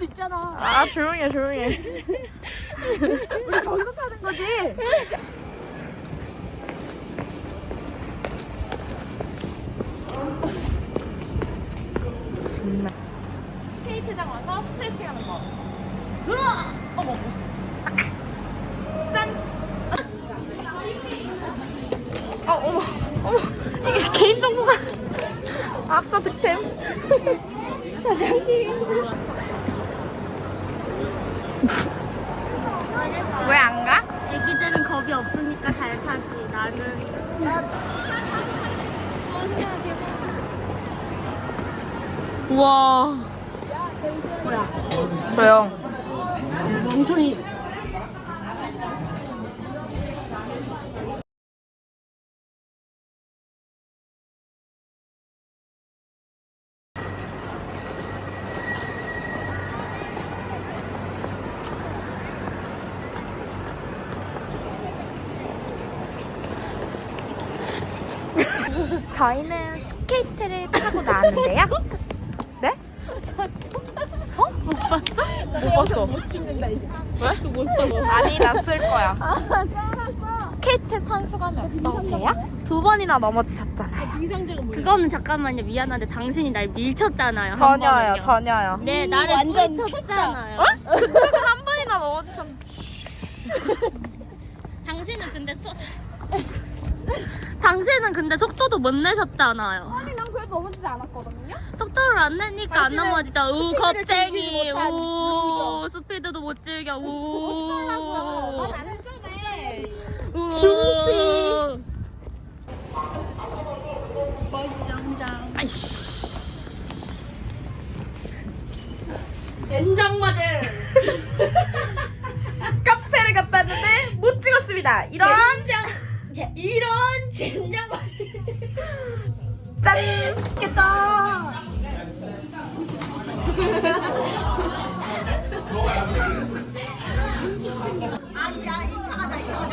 수도 있잖아. 아 조용해 조용해. 우리 타는 거지. 정말. 스케이트장 와서 스트레칭 하는 거. 으아! 어머. 짠! 어 어머 어머 이게 개인 정보가. 악사 득템. 사장님. 왜 안 가? 애기들은 겁이 없으니까 잘 타지. 나는 우와. 뭐야? 조용. 멍청이. 저희는 스케이트를 타고 나왔는데요. 네? 어? 못 봤어? 못 봤어. 못 찍는다 이제. 왜? 못 써. 아니 나쓸 거야. 스케이트 탄 소감이 어떠세요? 두 번이나 넘어지셨잖아요. 비상적은 뭐야? 그거는 잠깐만요. 미안한데 당신이 날 밀쳤잖아요. 한 전혀요, 번은요. 전혀요. 네, 나를 완전 밀쳤잖아요. 그쪽은 한 번이나 넘어지셨는데. 당신은 근데 속 당신은 근데 속도도 못 내셨잖아요. 아니 난 그래도 넘어지지 않았거든요. 속도를 안 내니까 안 당신은 넘어지죠. 우 스피드를 겁쟁이. 즐기지 못한 우 스피드도 못 즐겨. 우. 안 했잖아. 우. 중시. 멋있장장. 아이씨. 된장 맞을. 카페를 갔다 왔는데 못 찍었습니다. 이런 이런 젠장 맞을. 짠. 맛있겠다. 아니야 이 차가 나이 삼.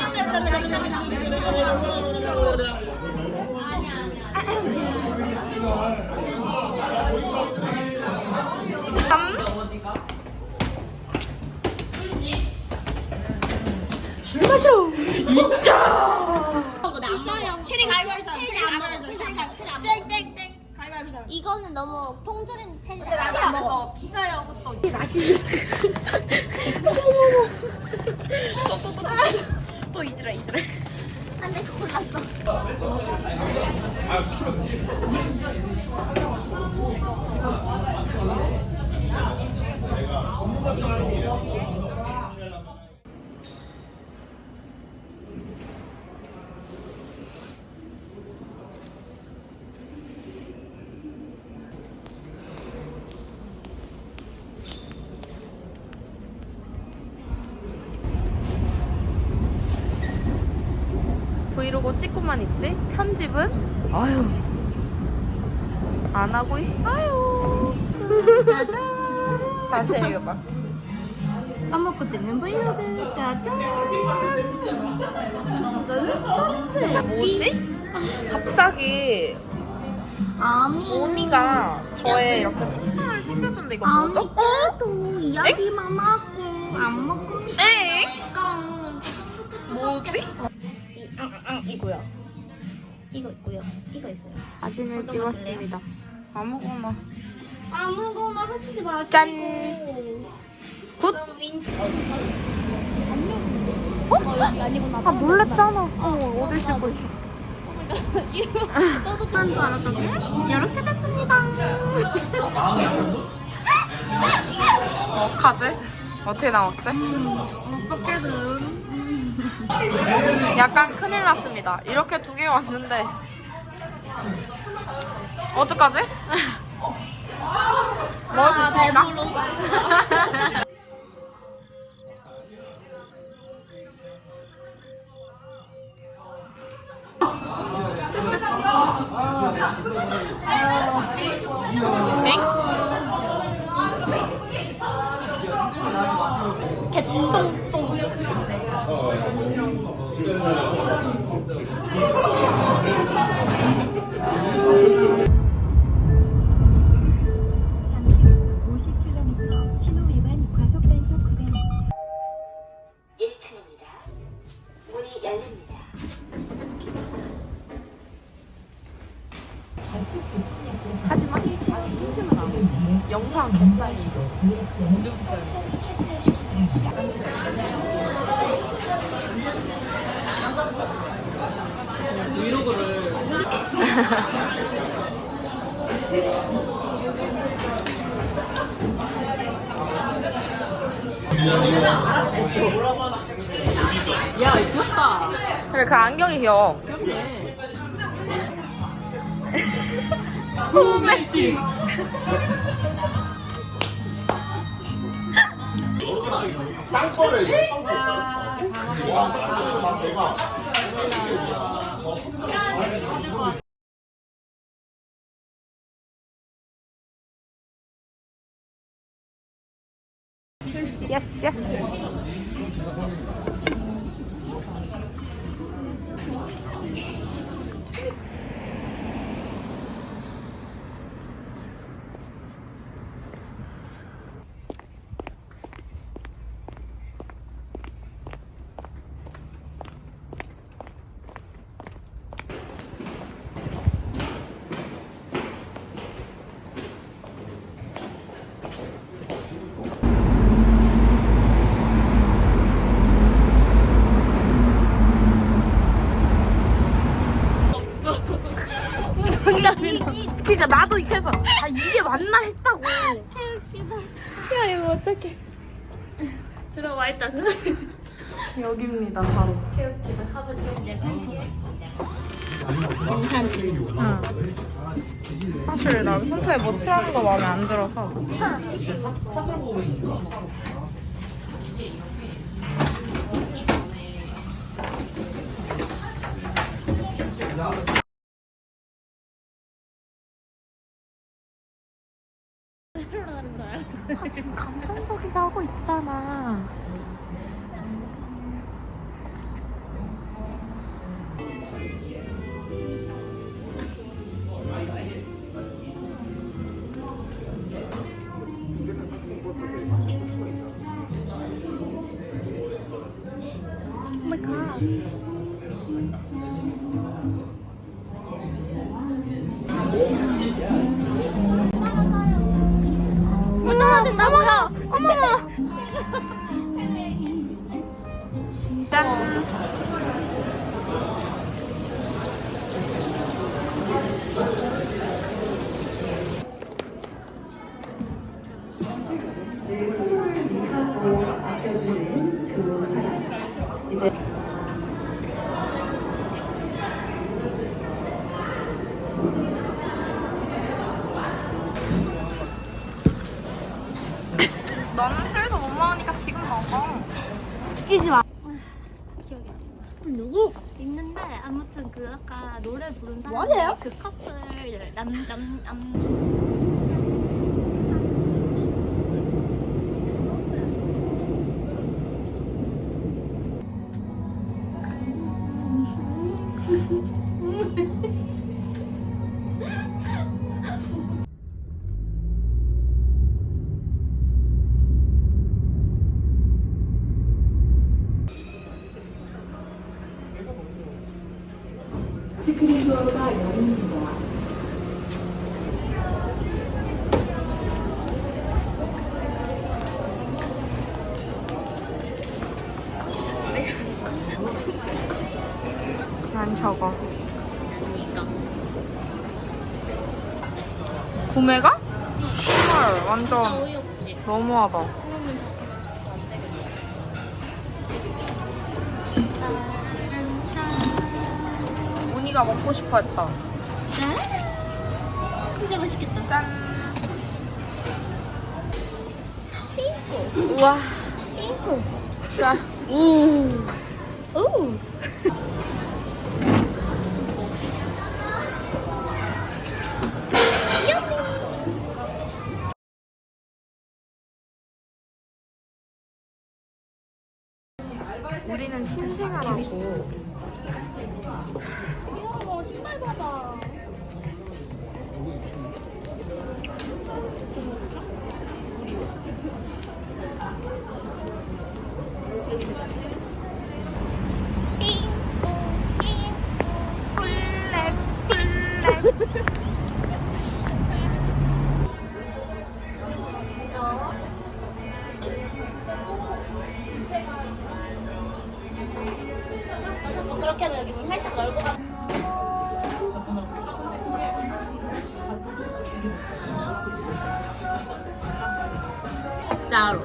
술 마셔. 체리 가위바위보. 체리 안 먹어. 체리 가위바위보. 땡땡땡. 가위바위보. 이거는 너무 통조림 체리. 안 먹어. 피자요. 또 또 이지라 이지라. 안돼 골랐어. 브이로그 찍고만 있지? 편집은? 아유. 안 하고 있어요. 짜잔. 다시 읽어봐. 밥 먹고 찍는 브이로그. 짜잔. 뭐지? 갑자기 아니. 오니가 저의 이렇게 생선을 챙겨준데 이거 뭐죠? 그래도 이야기만 하고 안 먹고 엥? 싶으니까 뭐지? 이거요. 이거 있고요. 이거 있어요. 사진을 어떤 거 찍었습니다. 아무거나. 아무거나 하시지 마시고. 짠. 굿. 어? 여기 아니구나. 아 놀랬잖아. 어 어딜 찍고 있어? 너도 좋아하는 줄 알았더니 이렇게 됐습니다. 어떡하지? 어떻게 나왔지? 어떻게든. 약간 큰일 났습니다. 이렇게 두 개 왔는데 어떡하지? 먹을 수 있습니까? Gracias. 야 귀엽다. 그래 그 안경이 귀여워. 호메티. 땅벌에 땅벌 와 땅벌에 막 내가 예스 예스. 이, 이, 그러니까 나도 그래서 아 이게 맞나 했다고. 야 이거 어떡해. 들어와 일단. 여기입니다 바로. 응. 사실 난 손톱에 뭐 칠하는 거 마음에 안 들어서. 아, 지금 감성적이게 하고 있잖아. 물 떨어 어머나 어머 짠 끼지 마. 기억이 안 나. 누구? 있는데 아무튼 그 아까 노래 부른 사람 맞아요? 그 커플 남남남 저거 구매가? 헐 완전 어이없지. 너무하다 그러면 문희가 먹고 싶어 했다 진짜 맛있겠다. 짠 우와 핑크. 짠 우. 오. 우리는 신생아라고 귀여워 신발 봐봐. 블랙 블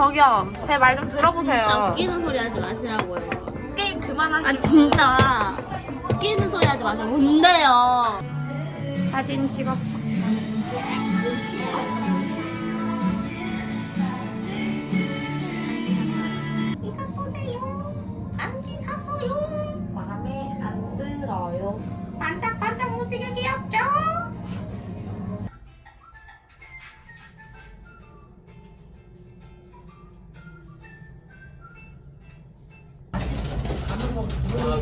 저기요, 제 말좀 진짜 들어보세요. 웃기는 소리 하지 마시라고요. 게임 그만하시고. 아 진짜 웃기는 소리 하지 마세요. 뭔데요? 사진 찍었어. 이거 보세요. 반지 샀어요. 마음에 안 들어요. 반짝반짝 무지개 귀엽죠?